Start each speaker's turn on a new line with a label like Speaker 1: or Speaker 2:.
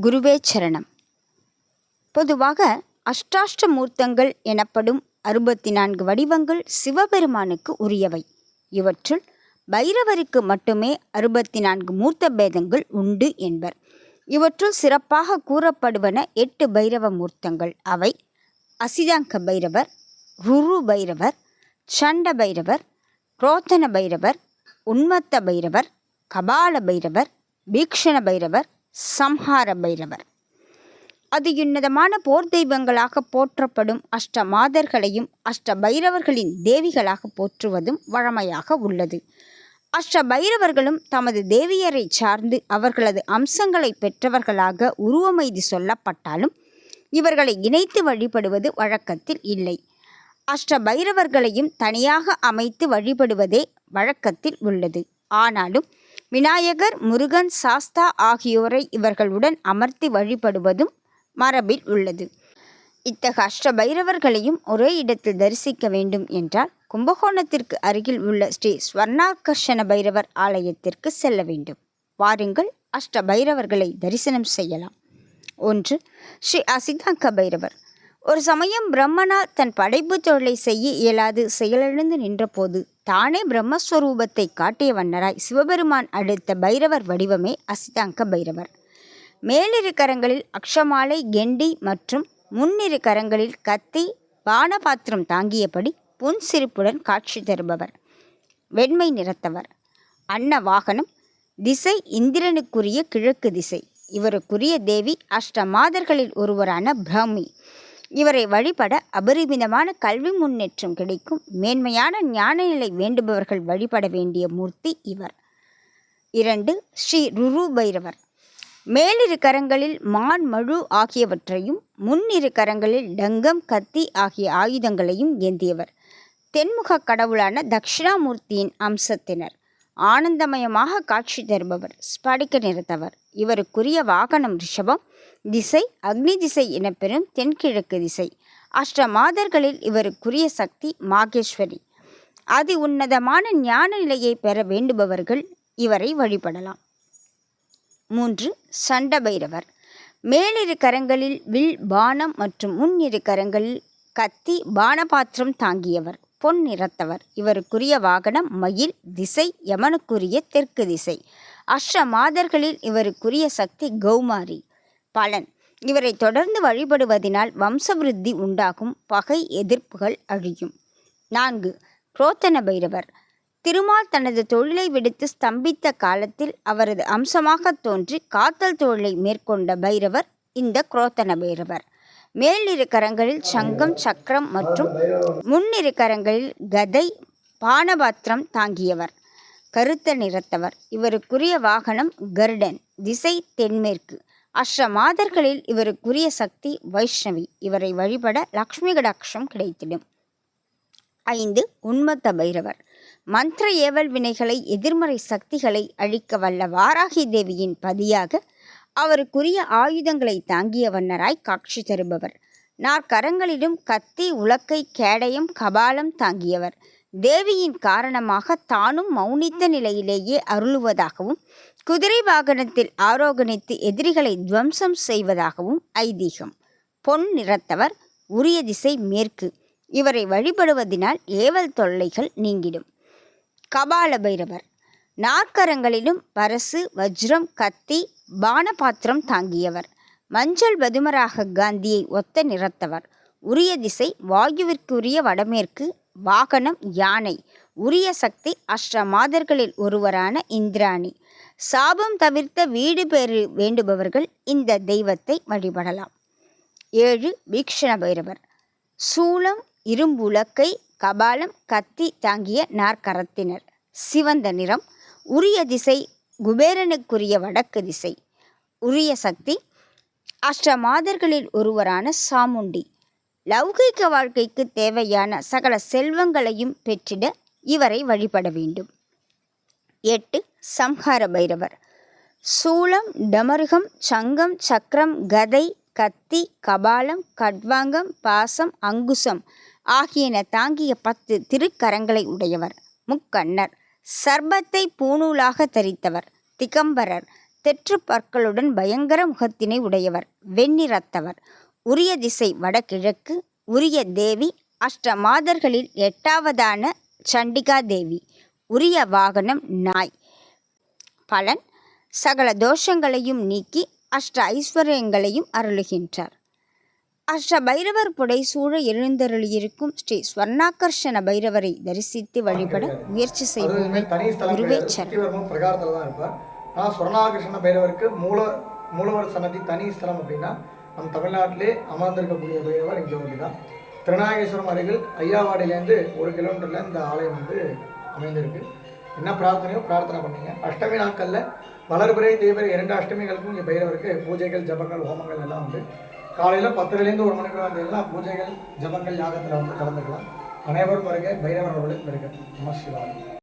Speaker 1: குருவே சரணம். பொதுவாக அஷ்டாஷ்ட மூர்த்தங்கள் எனப்படும் அறுபத்தி நான்கு வடிவங்கள் சிவபெருமானுக்கு உரியவை. இவற்றுள் பைரவருக்கு மட்டுமே அறுபத்தி நான்கு மூர்த்த பேதங்கள் உண்டு என்பர். இவற்றுள் சிறப்பாக கூறப்படுவன எட்டு பைரவ மூர்த்தங்கள். அவை அசிதாங்க பைரவர் ருரு பைரவர் சண்ட பைரவர் குரோத்தன பைரவர் உன்மத்த பைரவர் கபால பைரவர் பீக்ஷண பைரவர் சம்ஹார பைரவர் அது உன்னதமான போர் தெய்வங்களாக போற்றப்படும் அஷ்ட மாதர்களையும் அஷ்ட பைரவர்களின் தேவிகளாக போற்றுவதும் வழமையாக உள்ளது. அஷ்ட பைரவர்களும் தமது தேவியரை சார்ந்து அவர்களது அம்சங்களை பெற்றவர்களாக உருவமைதி சொல்லப்பட்டாலும் இவர்களை இணைத்து வழிபடுவது வழக்கத்தில் இல்லை. அஷ்ட பைரவர்களையும் தனியாக அமைத்து வழிபடுவதே வழக்கத்தில் உள்ளது. ஆனாலும் விநாயகர் முருகன் சாஸ்தா ஆகியோரை இவர்களுடன் அமர்த்தி வழிபடுவதும் மரபில் உள்ளது. இத்தக அஷ்ட பைரவர்களையும் ஒரே இடத்தில் தரிசிக்க வேண்டும் என்றால் கும்பகோணத்திற்கு அருகில் உள்ள ஸ்ரீ ஸ்வர்ணாகர்ஷண பைரவர் ஆலயத்திற்கு செல்ல வேண்டும். வாருங்கள் அஷ்ட பைரவர்களை தரிசனம் செய்யலாம். ஒன்று ஸ்ரீ அசிதாங்க பைரவர். ஒரு சமயம் பிரம்மனா தன் படைப்பு தொழிலை செய்ய இயலாது செயலிழந்து நின்றபோது தானே பிரம்மஸ்வரூபத்தை காட்டிய வண்ணராய் சிவபெருமான் அடுத்த பைரவர் வடிவமே அசிதாங்க பைரவர். மேலிரு கரங்களில் அக்ஷமாலை கெண்டி மற்றும் முன்னிரு கரங்களில் கத்தி பானபாத்திரம் தாங்கியபடி புன்சிரிப்புடன் காட்சி தருபவர். வெண்மை நிறத்தவர். அன்ன வாகனம். திசை இந்திரனுக்குரிய கிழக்கு திசை. இவருக்குரிய தேவி அஷ்டமாதர்களில் ஒருவரான பிராமி இவரை வழிபட அபரிமிதமான கல்வி முன்னேற்றம் கிடைக்கும். மேன்மையான ஞான நிலை வேண்டுபவர்கள் வழிபட வேண்டிய மூர்த்தி இவர். இரண்டு ஸ்ரீ ருரு பைரவர் மேலிரு கரங்களில் மான் மழு ஆகியவற்றையும் முன்னிரு கரங்களில் டங்கம் கத்தி ஆகிய ஆயுதங்களையும் ஏந்தியவர். தென்முக கடவுளான தக்ஷிணாமூர்த்தியின் அம்சத்தினர். ஆனந்தமயமாக காட்சி தருபவர் ஸ்படிக்க நிறத்தவர். இவருக்குரிய வாகனம் ரிஷபம். திசை அக்னி திசை எனப்பெறும் தென்கிழக்கு திசை. அஷ்ட மாதர்களில் இவருக்குரிய சக்தி மாகேஸ்வரி. அதி உன்னதமான ஞான நிலையை பெற வேண்டுபவர்கள் இவரை வழிபடலாம். மூன்று சண்ட பைரவர். மேலிரு கரங்களில் வில் பானம் மற்றும் முன்னிரு கரங்களில் கத்தி பானபாத்திரம் தாங்கியவர் பொன் நிறத்தவர். இவருக்குரிய வாகனம் மயில் திசை யமனுக்குரிய தெற்கு திசை. அஷ்ட மாதர்களில் இவருக்குரிய சக்தி கௌமாரி. பலன். இவரை தொடர்ந்து வழிபடுவதினால் வம்சவிருத்தி உண்டாகும் பகை எதிர்ப்புகள் அழியும். நான்கு புரோத்தன பைரவர். திருமால் தனது தொழிலை விடுத்து ஸ்தம்பித்த காலத்தில் அவரது அம்சமாக தோன்றி காத்தல் தொழிலை மேற்கொண்ட பைரவர் இந்த குரோத்தன பைரவர். மேலிரு கரங்களில் சங்கம் சக்கரம் மற்றும் முன்னிரு கரங்களில் கதை பானபாத்திரம் தாங்கியவர். கருத்த நிறத்தவர். இவருக்குரிய வாகனம் கருடன். திசை தென்மேற்கு. அஷ்ட மாதர்களில் இவருக்குரிய சக்தி வைஷ்ணவி. இவரை வழிபட லக்ஷ்மி கடாட்சம் கிடைத்திடும். ஐந்து உன்மத்த பைரவர். மந்திர ஏவல் வினைகளை எதிர்மறை சக்திகளை அழிக்க வல்ல வாராகி தேவியின் பதியாக அவருக்குரிய ஆயுதங்களை தாங்கிய வண்ணராய் காட்சி தருபவர். நாற்கரங்களிலும் கத்தி உலக்கை கேடயம் கபாலம் தாங்கியவர். தேவியின் காரணமாக தானும் மௌனித்த நிலையிலேயே அருளுவதாகவும் குதிரை வாகனத்தில் ஆரோகணித்து எதிரிகளை துவம்சம் செய்வதாகவும் ஐதீகம். பொன் நிறத்தவர் உரிய திசை மேற்கு. இவரை வழிபடுவதினால் ஏவல் தொல்லைகள் நீங்கிடும். கபால பைரவர். நாற்கரங்களிலும் பரசு வஜ்ரம் கத்தி பானபாத்திரம் தாங்கியவர். மஞ்சள் பதுமராக காந்தியை ஒத்த நிறத்தவர். உரிய திசை வாயுவிற்குரிய வடமேற்கு வாகனம் யானை. உரிய சக்தி அஷ்ட மாதர்களில் ஒருவரான இந்திராணி. சாபம் தவிர்த்த வீடு பெறு வேண்டுபவர்கள் இந்த தெய்வத்தை வழிபடலாம். ஏழு வீக்ஷண பைரவர். சூளம் இரும்புலக்கை கபாலம் கத்தி தாங்கிய நாற்கரத்தினர். சிவந்த நிறம் உரிய திசை குபேரனுக்குரிய வடக்கு திசை. உரிய சக்தி அஷ்ட மாதர்களில் ஒருவரான சாமுண்டி. லௌகிக வாழ்க்கைக்கு தேவையான சகல செல்வங்களையும் பெற்றிட இவரை வழிபட வேண்டும். எட்டு சம்ஹார பைரவர். சூலம் டமருகம் சங்கம் சக்கரம் கதை கத்தி கபாலம் கட்வாங்கம் பாசம் அங்குசம் ஆகியன தாங்கிய பத்து திருக்கரங்களை உடையவர். முக்கண்ணர். சர்பத்தை பூணூலாக தரித்தவர். திகம்பரர். தெற்று பற்களுடன் பயங்கர முகத்தினை உடையவர். வெண்ணிறத்தவர். உரிய திசை வடகிழக்கு உரிய தேவி அஷ்ட மாதர்களில் எட்டாவதான சண்டிகா தேவி உரிய வாகனம் நாய். பலன் சகல தோஷங்களையும் நீக்கி அஷ்ட ஐஸ்வர்யங்களையும் அருளுகின்றார். அஷ்ட பைரவர் புடை சூழ எழுந்தருளியிருக்கும் ஸ்ரீ ஸ்வர்ணாகர்ஷண பைரவரை தரிசித்து வழிபட முயற்சி செய்வோமே
Speaker 2: அதுவுமே
Speaker 1: குருவே
Speaker 2: பிரகாரத்தில் தான் இருப்பார் ஆனால் பைரவருக்கு மூல மூலவர் சன்னதி தனி ஸ்தலம் அப்படின்னா நம் தமிழ்நாட்டிலே அமர்ந்திருக்கக்கூடிய பைரவர் இங்கே ஒன்று தான் திருநாகேஸ்வரம் அருகில் ஐயாவாடியிலேருந்து ஒரு கிலோமீட்டரில் இந்த ஆலயம் வந்து அமைந்திருக்கு. என்ன பிரார்த்தனையோ பிரார்த்தனை பண்ணீங்க. அஷ்டமி நாட்களில் வளர்பிறை தேய்பிறை இரண்டு அஷ்டமிகளுக்கும் இங்கே பைரவருக்கு பூஜைகள் ஜபங்கள் ஹோமங்கள் எல்லாம் உண்டு. காலையில் பத்துலேருந்து ஒரு மணிக்கு வந்தீங்கன்னா பூஜைகள் ஜபங்கள் யாகத்தில் வந்து கலந்துக்கலாம். அனைவரும் வருக பைரவர் அவர்களுக்கு வருக. நம சிவாய்.